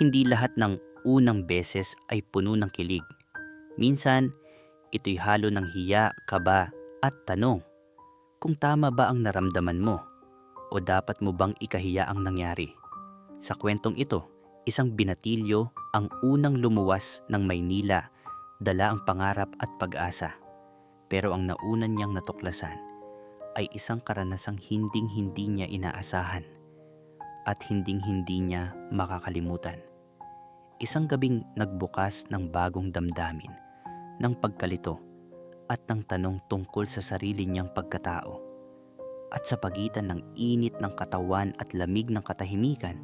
Hindi lahat ng unang beses ay puno ng kilig. Minsan, ito'y halo ng hiya, kaba, at tanong. Kung tama ba ang naramdaman mo? O dapat mo bang ikahiya ang nangyari? Sa kwentong ito, isang binatilyo ang unang lumuwas ng Maynila, dala ang pangarap at pag-asa. Pero ang naunan niyang natuklasan ay isang karanasang hinding-hindi niya inaasahan at hinding-hindi niya makakalimutan. Isang gabing nagbukas ng bagong damdamin, ng pagkalito at ng tanong tungkol sa sarili niyang pagkatao. At sa pagitan ng init ng katawan at lamig ng katahimikan,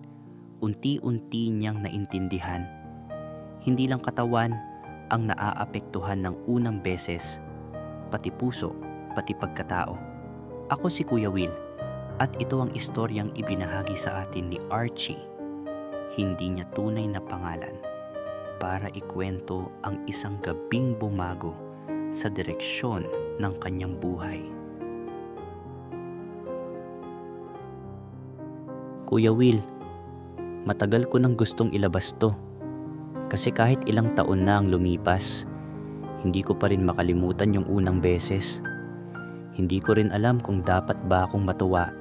unti-unti niyang naintindihan, hindi lang katawan ang naaapektuhan ng unang beses, pati puso, pati pagkatao. Ako si Kuya Will at ito ang istoryang ibinahagi sa atin ni Archie. Hindi niya tunay na pangalan para ikwento ang isang gabing bumago sa direksyon ng kanyang buhay. Kuya Will, matagal ko nang gustong ilabas to. Kasi kahit ilang taon na ang lumipas, hindi ko pa rin makalimutan yung unang beses. Hindi ko rin alam kung dapat ba akong matuwa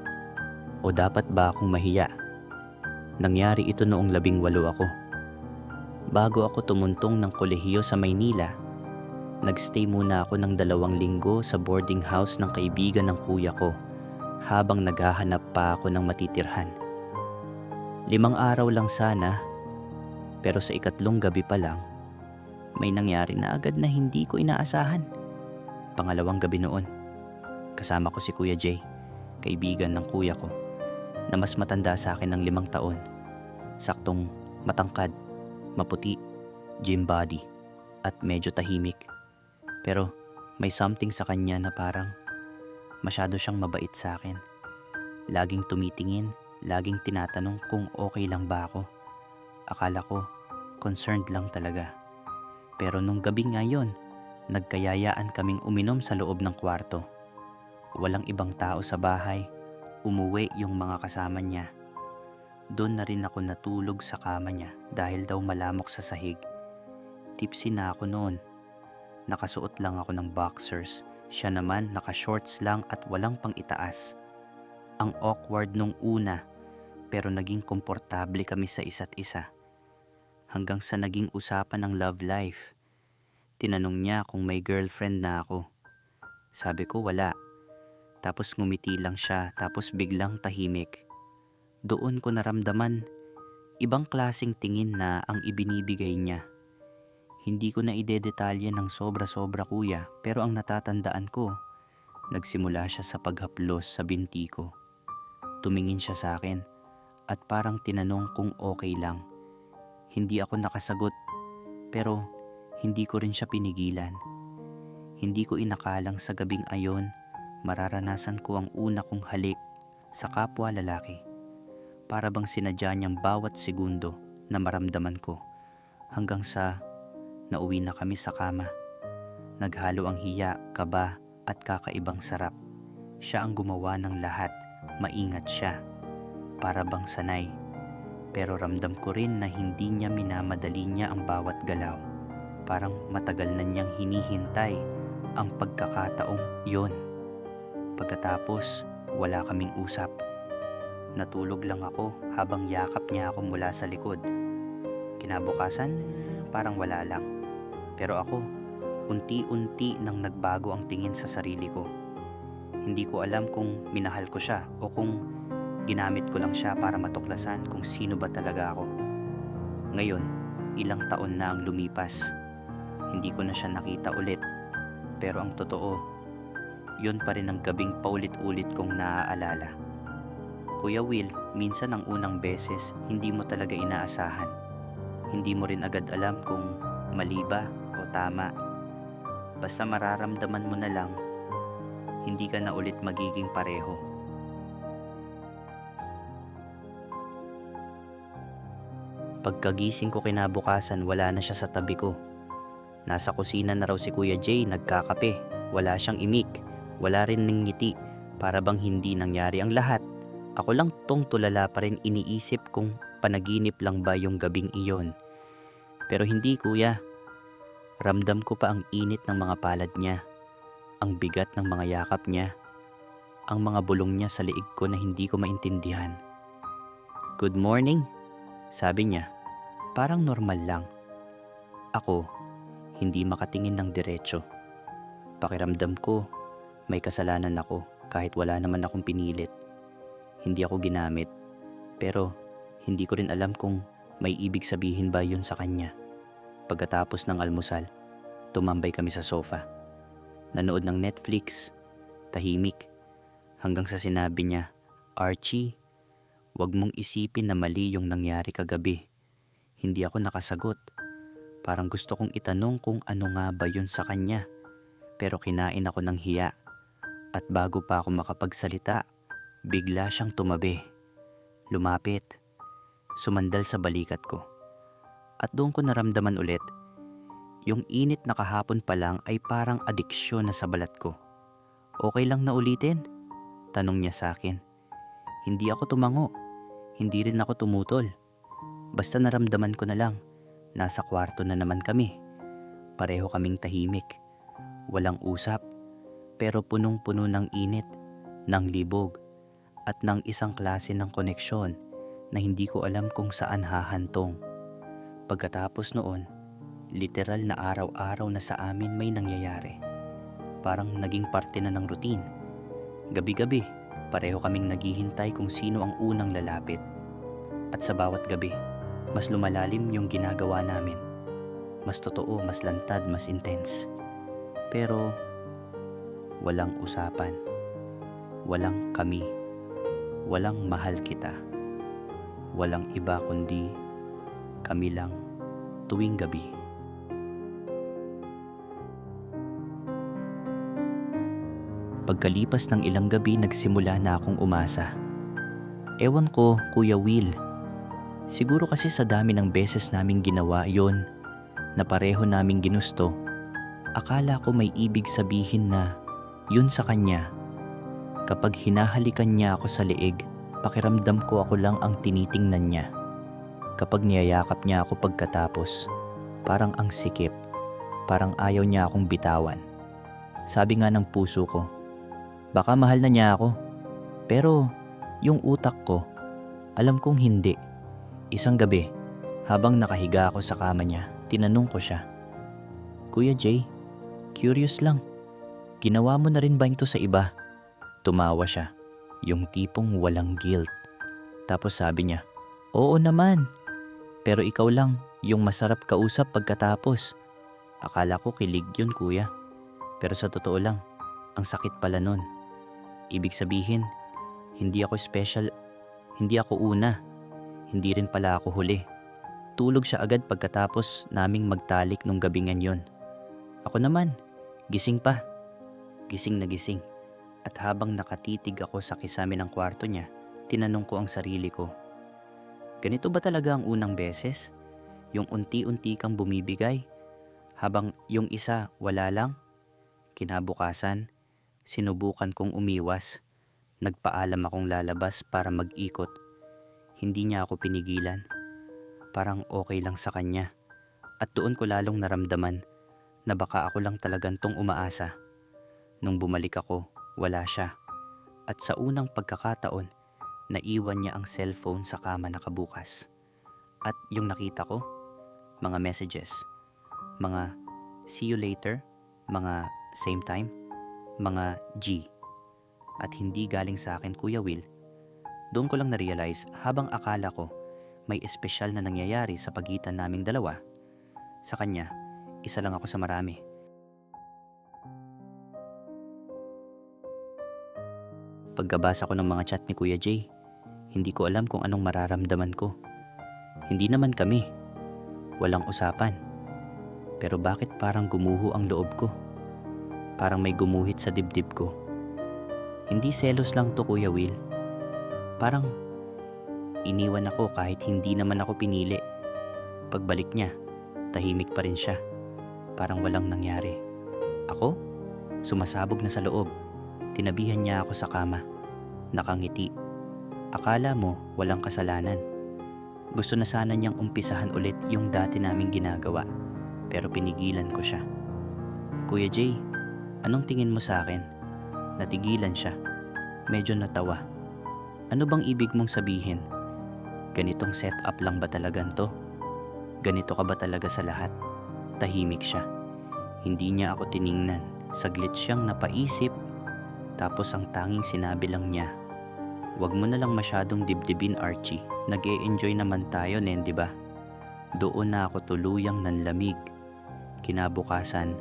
o dapat ba akong mahiya. Nangyari ito noong labing walo ako. Bago ako tumuntong ng kolehiyo sa Maynila, nagstay muna ako ng dalawang linggo sa boarding house ng kaibigan ng kuya ko habang naghahanap pa ako ng matitirhan. Limang araw lang sana, pero sa ikatlong gabi pa lang, may nangyari na agad na hindi ko inaasahan. Pangalawang gabi noon, kasama ko si Kuya Jay, kaibigan ng kuya ko, na mas matanda sa akin ng limang taon. Saktong matangkad, maputi, gym body, at medyo tahimik. Pero may something sa kanya na parang masyado siyang mabait sa akin. Laging tumitingin, laging tinatanong kung okay lang ba ako. Akala ko, concerned lang talaga. Pero nung gabi nga yun, nagkayayaan kaming uminom sa loob ng kwarto. Walang ibang tao sa bahay, umuwi yung mga kasama niya. Doon na rin ako natulog sa kama niya dahil daw malamok sa sahig. Tipsy na ako noon. Nakasuot lang ako ng boxers. Siya naman naka-shorts lang at walang pang itaas. Ang awkward nung una pero naging komportable kami sa isa't isa. Hanggang sa naging usapan ng love life. Tinanong niya kung may girlfriend na ako. Sabi ko wala. Tapos ngumiti lang siya tapos biglang tahimik. Doon ko naramdaman ibang klasing tingin na ang ibinibigay niya. Hindi ko na idedetalye ng sobra-sobra kuya pero ang natatandaan ko, nagsimula siya sa paghaplos sa binti ko. Tumingin siya sa akin at parang tinanong kung okay lang. Hindi ako nakasagot pero hindi ko rin siya pinigilan. Hindi ko inakalang sa gabing ayon mararanasan ko ang una kong halik sa kapwa lalaki. Para bang sinadya niyang bawat segundo na maramdaman ko hanggang sa nauwi na kami sa kama. Naghalo ang hiya, kaba at kakaibang sarap. Siya ang gumawa ng lahat, maingat siya. Para bang sanay. Pero ramdam ko rin na hindi niya minamadali niya ang bawat galaw. Parang matagal na niyang hinihintay ang pagkakataong yon. Pagkatapos, wala kaming usap. Natulog lang ako habang yakap niya ako mula sa likod. Kinabukasan, parang wala lang. Pero ako, unti-unti nang nagbago ang tingin sa sarili ko. Hindi ko alam kung minahal ko siya o kung ginamit ko lang siya para matuklasan kung sino ba talaga ako. Ngayon, ilang taon na ang lumipas. Hindi ko na siya nakita ulit. Pero ang totoo, yun pa rin ang gabing paulit-ulit kong naaalala. Kuya Will, minsan ang unang beses, hindi mo talaga inaasahan. Hindi mo rin agad alam kung mali ba o tama. Basta mararamdaman mo na lang, hindi ka na ulit magiging pareho. Pagkagising ko kinabukasan, wala na siya sa tabi ko. Nasa kusina na raw si Kuya Jay, nagkakape. Wala siyang imik, wala rin ng ngiti, para bang hindi nangyari ang lahat. Ako lang tong tulala pa rin iniisip kung panaginip lang ba yung gabing iyon. Pero hindi kuya. Ramdam ko pa ang init ng mga palad niya, ang bigat ng mga yakap niya, ang mga bulong niya sa liig ko na hindi ko maintindihan. Good morning, sabi niya. Parang normal lang. Ako, hindi makatingin ng diretso. Pakiramdam ko, may kasalanan ako kahit wala naman akong pinilit. Hindi ako ginamit, pero hindi ko rin alam kung may ibig sabihin ba yun sa kanya. Pagkatapos ng almusal, tumambay kami sa sofa. Nanood ng Netflix, tahimik, hanggang sa sinabi niya, Archie, wag mong isipin na mali yung nangyari kagabi. Hindi ako nakasagot. Parang gusto kong itanong kung ano nga ba yun sa kanya. Pero kinain ako ng hiya. At bago pa ako makapagsalita, bigla siyang tumabi. Lumapit. Sumandal sa balikat ko. At doon ko naramdaman ulit, yung init na kahapon pa lang ay parang adiksyon na sa balat ko. Okay lang na ulitin? Tanong niya sa akin. Hindi ako tumango. Hindi rin ako tumutol. Basta naramdaman ko na lang, nasa kwarto na naman kami. Pareho kaming tahimik. Walang usap, pero punong-puno ng init, ng libog, at ng isang klase ng koneksyon na hindi ko alam kung saan hahantong. Pagkatapos noon, literal na araw-araw na sa amin may nangyayari. Parang naging parte na ng routine. Gabi-gabi, pareho kaming naghihintay kung sino ang unang lalapit. At sa bawat gabi, mas lumalalim yung ginagawa namin. Mas totoo, mas lantad, mas intense. Pero walang usapan. Walang kami. Walang mahal kita. Walang iba kundi kami lang tuwing gabi. Pagkalipas ng ilang gabi nagsimula na akong umasa. Ewan ko, Kuya Will, Siguro kasi sa dami ng beses naming ginawa yon na pareho naming ginusto, akala ko may ibig sabihin na yun sa kanya. Kapag hinahalikan niya ako sa leeg, pakiramdam ko ako lang ang tinitingnan niya. Kapag niyayakap niya ako pagkatapos, parang ang sikip, parang ayaw niya akong bitawan. Sabi nga ng puso ko, baka mahal na niya ako. Pero yung utak ko, alam kong hindi. Isang gabi, habang nakahiga ako sa kama niya, tinanong ko siya, Kuya Jay, curious lang, ginawa mo na rin ba ito sa iba? Tumawa siya, yung tipong walang guilt. Tapos sabi niya, Oo naman, pero ikaw lang yung masarap kausap pagkatapos. Akala ko kilig yun kuya, pero sa totoo lang, ang sakit pala nun. Ibig sabihin, hindi ako special, hindi ako una hindi rin pala ako huli. Tulog siya agad pagkatapos naming magtalik nung gabingan yon. Ako naman, gising pa. Gising na gising. At habang nakatitig ako sa kisame ng kwarto niya, tinanong ko ang sarili ko. Ganito ba talaga ang unang beses? Yung unti-unti kang bumibigay? Habang yung isa wala lang? Kinabukasan, sinubukan kong umiwas. Nagpaalam akong lalabas para mag-ikot hindi niya ako pinigilan. Parang okay lang sa kanya. At doon ko lalong naramdaman na baka ako lang talagang tong umaasa. Nung bumalik ako, wala siya. At sa unang pagkakataon, naiwan niya ang cellphone sa kama nakabukas. At yung nakita ko, mga messages, mga see you later, mga same time, mga G. At hindi galing sa akin Kuya Will, doon ko lang na-realize habang akala ko may espesyal na nangyayari sa pagitan naming dalawa. Sa kanya, isa lang ako sa marami. Pagkabasa ko ng mga chat ni Kuya Jay, hindi ko alam kung anong mararamdaman ko. Hindi naman kami. Walang usapan. Pero bakit parang gumuho ang loob ko? Parang may gumuhit sa dibdib ko. Hindi selos lang to Kuya Will Parang iniwan ako kahit hindi naman ako pinili. Pagbalik niya, tahimik pa rin siya. Parang walang nangyari. Ako? Sumasabog na sa loob. Tinabihan niya ako sa kama. Nakangiti. Akala mo walang kasalanan. Gusto na sana niyang umpisahan ulit yung dati naming ginagawa, pero pinigilan ko siya. Kuya Jay, anong tingin mo sa akin? Natigilan siya. Medyo natawa. Ano bang ibig mong sabihin? Ganitong setup lang ba talaga to? Ganito ka ba talaga sa lahat? Tahimik siya. Hindi niya ako tiningnan. Saglit siyang napaisip. Tapos ang tanging sinabi lang niya, Huwag mo na lang masyadong dibdibin Archie. nag enjoy naman tayo nen, di ba? Doon na ako tuluyang nanlamig. Kinabukasan,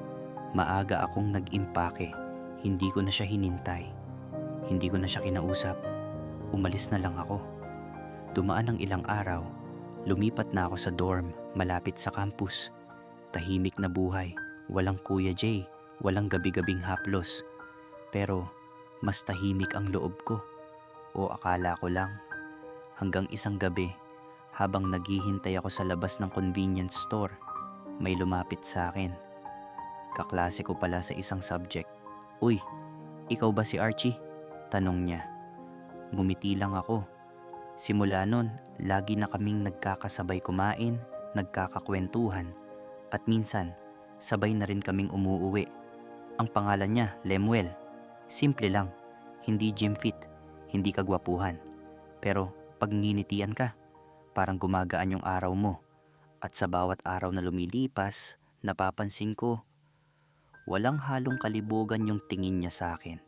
maaga akong nag-impake. Hindi ko na siya hinintay. Hindi ko na siya kinausap. Umalis na lang ako. Dumaan ng ilang araw. Lumipat na ako sa dorm, malapit sa campus. Tahimik na buhay. Walang Kuya Jay, walang gabi-gabing haplos. Pero mas tahimik ang loob ko o akala ko lang. Hanggang isang gabi, habang naghihintay ako sa labas ng convenience store, may lumapit sa akin. Kaklase ko pala sa isang subject. Uy, ikaw ba si Archie? Tanong niya. Ngumiti lang ako. Simula nun, lagi na kaming nagkakasabay kumain, nagkakakwentuhan, at minsan, sabay na rin kaming umuuwi. Ang pangalan niya, Lemuel. Simple lang, hindi gym fit hindi ka gwapuhan. Pero pag nginitian ka, parang gumagaan yung araw mo. At sa bawat araw na lumilipas, napapansin ko, walang halong kalibugan yung tingin niya sa akin.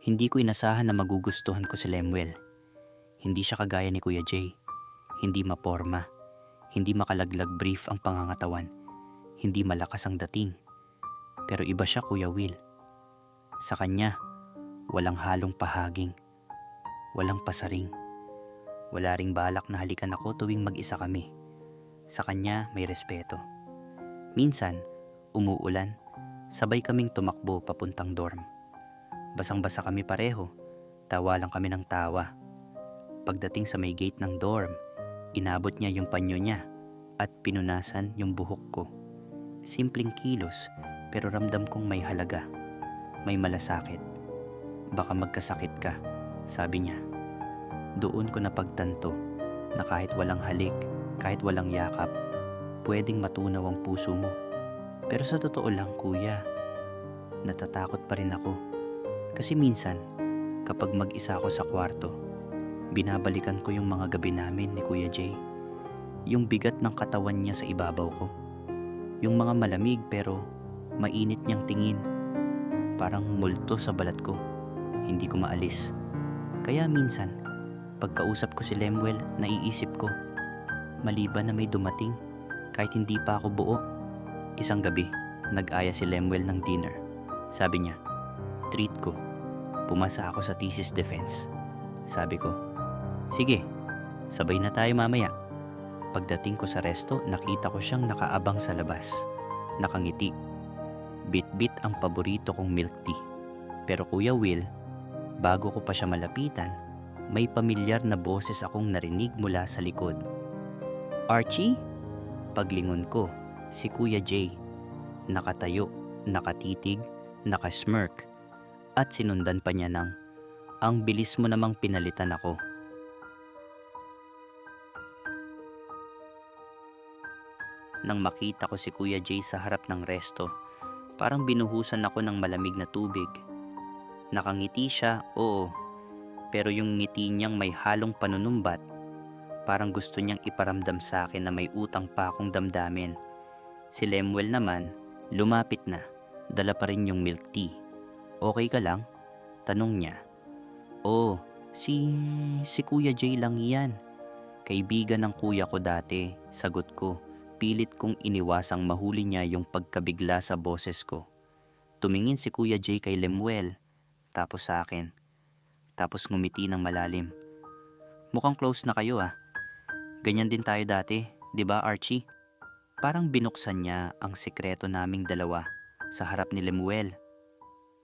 Hindi ko inasahan na magugustuhan ko si Lemuel. Hindi siya kagaya ni Kuya Jay. Hindi maporma. Hindi makalaglag brief ang pangangatawan. Hindi malakas ang dating pero iba siya Kuya Will. Sa kanya, walang halong pahaging. Walang pasaring. Wala ring balak na halikan ako tuwing mag-isa kami. Sa kanya may respeto. Minsan, umuulan, sabay kaming tumakbo papuntang dorm. Basang-basa kami pareho, tawa lang kami ng tawa. Pagdating sa may gate ng dorm, inabot niya yung panyo niya at pinunasan yung buhok ko. Simpleng kilos pero ramdam kong may halaga. May malasakit. Baka magkasakit ka, sabi niya. Doon ko napagtanto na kahit walang halik, kahit walang yakap, pwedeng matunaw ang puso mo. Pero sa totoo lang, kuya, natatakot pa rin ako. Kasi minsan, kapag mag-isa ako sa kwarto, binabalikan ko yung mga gabi namin ni Kuya Jay. Yung bigat ng katawan niya sa ibabaw ko. Yung mga malamig pero mainit niyang tingin. Parang multo sa balat ko. Hindi ko maalis. Kaya minsan, pagkausap ko si Lemuel, naiisip ko, maliban na may dumating, kahit hindi pa ako buo. Isang gabi, nag-aya si Lemuel ng dinner. Sabi niya, treat ko. Pumasa ako sa thesis defense. Sabi ko, sige, sabay na tayo mamaya. Pagdating ko sa resto, nakita ko siyang nakaabang sa labas. Nakangiti Bit-bit ang paborito kong milk tea. Pero Kuya Will, bago ko pa siya malapitan, may pamilyar na boses akong narinig mula sa likod. Archie? Paglingon ko, si Kuya Jay. Nakatayo, nakatitig, nakasmirk, at sinundan pa niya ng, ang bilis mo namang pinalitan ako. Nang makita ko si Kuya Jay sa harap ng resto, Parang binuhusan ako ng malamig na tubig. Nakangiti siya, oo. Pero yung ngiti niyang may halong panunumbat, parang gusto niyang iparamdam sa akin na may utang pa akong damdamin. Si Lemuel naman, lumapit na. Dala pa rin yung milk tea. Okay ka lang? Tanong niya. Oo, si... si Kuya Jay lang yan. Kaibigan ng kuya ko dati, sagot ko pilit kong iniwasang mahuli niya yung pagkabigla sa boses ko. Tumingin si Kuya Jay kay Lemuel, tapos sa akin. Tapos ngumiti ng malalim. Mukhang close na kayo ah. Ganyan din tayo dati, di ba Archie? Parang binuksan niya ang sikreto naming dalawa sa harap ni Lemuel.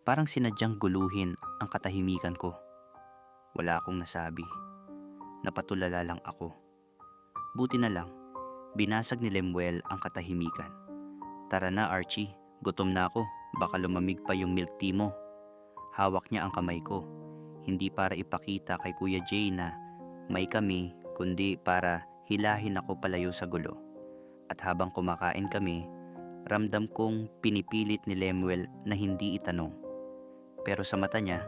Parang sinadyang guluhin ang katahimikan ko. Wala akong nasabi. Napatulala lang ako. Buti na lang Binasag ni Lemuel ang katahimikan. Tara na Archie, gutom na ako, baka lumamig pa yung milk tea mo. Hawak niya ang kamay ko. Hindi para ipakita kay Kuya Jay na may kami, kundi para hilahin ako palayo sa gulo. At habang kumakain kami, ramdam kong pinipilit ni Lemuel na hindi itanong. Pero sa mata niya,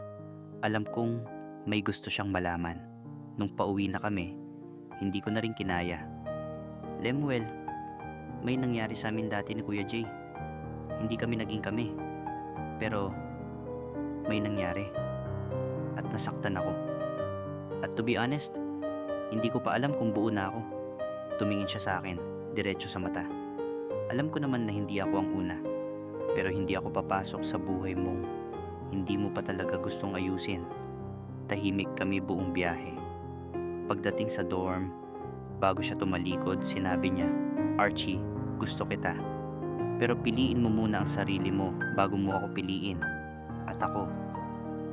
alam kong may gusto siyang malaman. Nung pauwi na kami, hindi ko na rin kinaya. Lemuel, may nangyari sa amin dati ni Kuya Jay. Hindi kami naging kami. Pero may nangyari. At nasaktan ako. At to be honest, hindi ko pa alam kung buo na ako. Tumingin siya sa akin, diretso sa mata. Alam ko naman na hindi ako ang una. Pero hindi ako papasok sa buhay mong hindi mo pa talaga gustong ayusin. Tahimik kami buong biyahe. Pagdating sa dorm, bago siya tumalikod, sinabi niya, Archie, gusto kita. Pero piliin mo muna ang sarili mo bago mo ako piliin. At ako,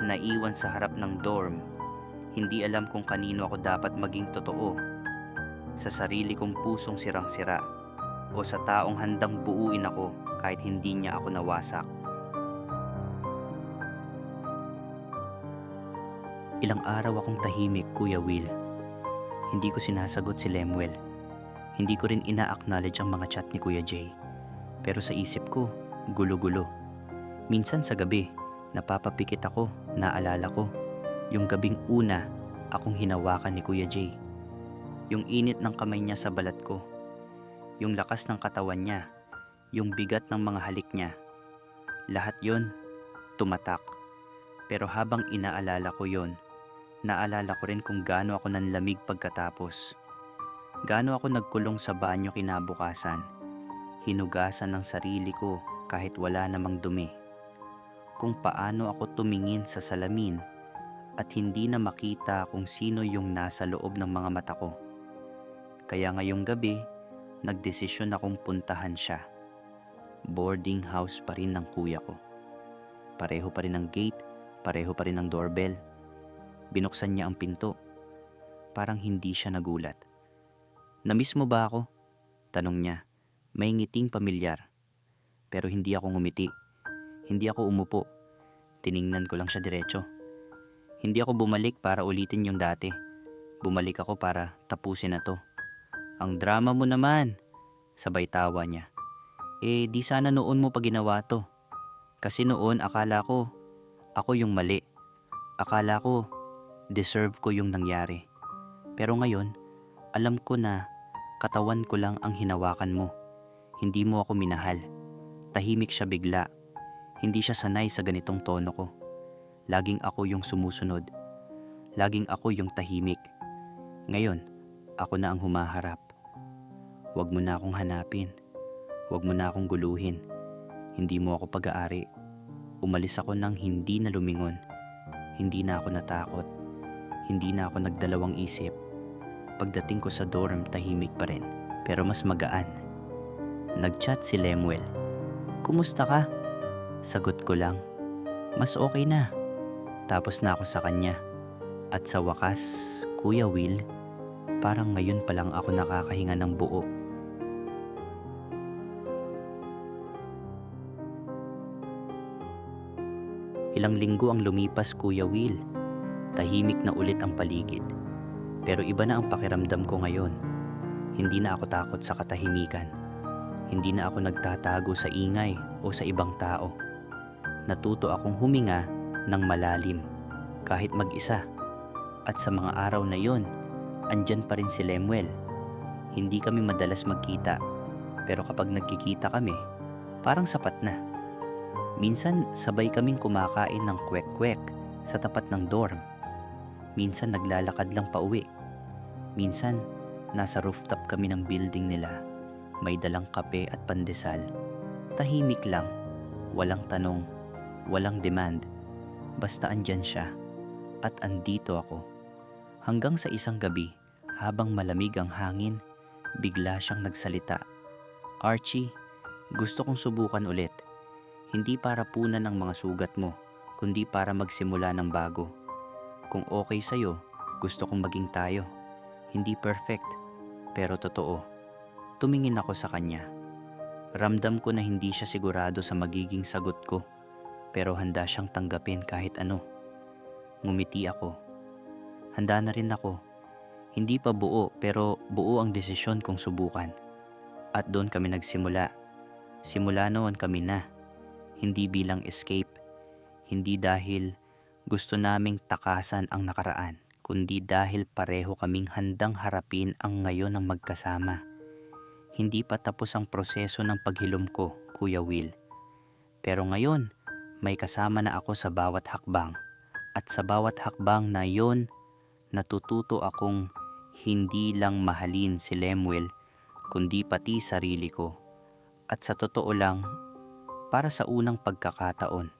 naiwan sa harap ng dorm, hindi alam kung kanino ako dapat maging totoo. Sa sarili kong pusong sirang-sira o sa taong handang buuin ako kahit hindi niya ako nawasak. Ilang araw akong tahimik, Kuya Will. Hindi ko sinasagot si Lemuel. Hindi ko rin ina-acknowledge ang mga chat ni Kuya Jay. Pero sa isip ko, gulo-gulo. Minsan sa gabi, napapapikit ako, naalala ko. Yung gabing una, akong hinawakan ni Kuya Jay. Yung init ng kamay niya sa balat ko. Yung lakas ng katawan niya. Yung bigat ng mga halik niya. Lahat yon tumatak. Pero habang inaalala ko yon, naalala ko rin kung gaano ako nanlamig pagkatapos. Gaano ako nagkulong sa banyo kinabukasan. Hinugasan ng sarili ko kahit wala namang dumi. Kung paano ako tumingin sa salamin at hindi na makita kung sino yung nasa loob ng mga mata ko. Kaya ngayong gabi, nagdesisyon akong puntahan siya. Boarding house pa rin ng kuya ko. Pareho pa rin ang gate, pareho pa rin ang doorbell. Binuksan niya ang pinto. Parang hindi siya nagulat. Namiss mo ba ako? Tanong niya. May ngiting pamilyar. Pero hindi ako ngumiti. Hindi ako umupo. Tiningnan ko lang siya diretso. Hindi ako bumalik para ulitin yung dati. Bumalik ako para tapusin na to. Ang drama mo naman. Sabay tawa niya. Eh di sana noon mo pa ginawa to. Kasi noon akala ko ako yung mali. Akala ko deserve ko yung nangyari. Pero ngayon, alam ko na katawan ko lang ang hinawakan mo. Hindi mo ako minahal. Tahimik siya bigla. Hindi siya sanay sa ganitong tono ko. Laging ako yung sumusunod. Laging ako yung tahimik. Ngayon, ako na ang humaharap. Huwag mo na akong hanapin. Huwag mo na akong guluhin. Hindi mo ako pag-aari. Umalis ako nang hindi na lumingon. Hindi na ako natakot. Hindi na ako nagdalawang isip. Pagdating ko sa dorm, tahimik pa rin. Pero mas magaan. Nagchat si Lemuel. Kumusta ka? Sagot ko lang. Mas okay na. Tapos na ako sa kanya. At sa wakas, Kuya Will, parang ngayon pa lang ako nakakahinga ng buo. Ilang linggo ang lumipas, Kuya Will. Tahimik na ulit ang paligid. Pero iba na ang pakiramdam ko ngayon. Hindi na ako takot sa katahimikan. Hindi na ako nagtatago sa ingay o sa ibang tao. Natuto akong huminga ng malalim kahit mag-isa. At sa mga araw na yon, andyan pa rin si Lemuel. Hindi kami madalas magkita. Pero kapag nagkikita kami, parang sapat na. Minsan sabay kaming kumakain ng kwek-kwek sa tapat ng dorm. Minsan naglalakad lang pa uwi. Minsan nasa rooftop kami ng building nila. May dalang kape at pandesal. Tahimik lang. Walang tanong. Walang demand. Basta andyan siya. At andito ako. Hanggang sa isang gabi, habang malamig ang hangin, bigla siyang nagsalita. Archie, gusto kong subukan ulit. Hindi para punan ng mga sugat mo, kundi para magsimula ng bago. Kung okay sa'yo, gusto kong maging tayo. Hindi perfect, pero totoo. Tumingin ako sa kanya. Ramdam ko na hindi siya sigurado sa magiging sagot ko, pero handa siyang tanggapin kahit ano. Ngumiti ako. Handa na rin ako. Hindi pa buo pero buo ang desisyon kong subukan. At doon kami nagsimula. Simula noon kami na. Hindi bilang escape. Hindi dahil gusto naming takasan ang nakaraan, kundi dahil pareho kaming handang harapin ang ngayon ng magkasama. Hindi pa tapos ang proseso ng paghilom ko, Kuya Will. Pero ngayon, may kasama na ako sa bawat hakbang. At sa bawat hakbang na yon, natututo akong hindi lang mahalin si Lemuel, kundi pati sarili ko. At sa totoo lang, para sa unang pagkakataon,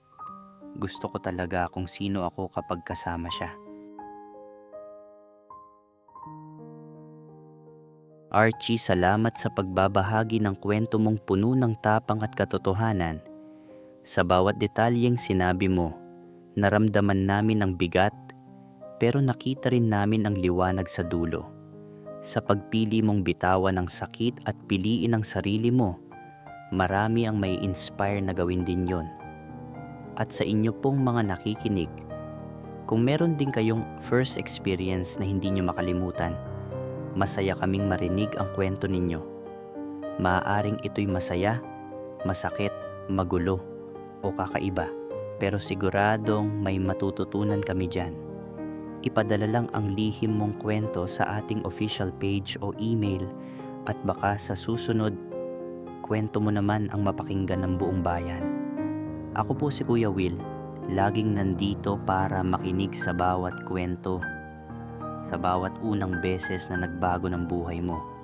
gusto ko talaga kung sino ako kapag kasama siya. Archie, salamat sa pagbabahagi ng kwento mong puno ng tapang at katotohanan. Sa bawat detalyeng sinabi mo, naramdaman namin ang bigat, pero nakita rin namin ang liwanag sa dulo. Sa pagpili mong bitawan ng sakit at piliin ang sarili mo, marami ang may inspire na gawin din yon. At sa inyo pong mga nakikinig, kung meron din kayong first experience na hindi nyo makalimutan, masaya kaming marinig ang kwento ninyo. Maaaring ito'y masaya, masakit, magulo, o kakaiba. Pero siguradong may matututunan kami dyan. Ipadala lang ang lihim mong kwento sa ating official page o email at baka sa susunod, kwento mo naman ang mapakinggan ng buong bayan. Ako po si Kuya Will, laging nandito para makinig sa bawat kwento, sa bawat unang beses na nagbago ng buhay mo.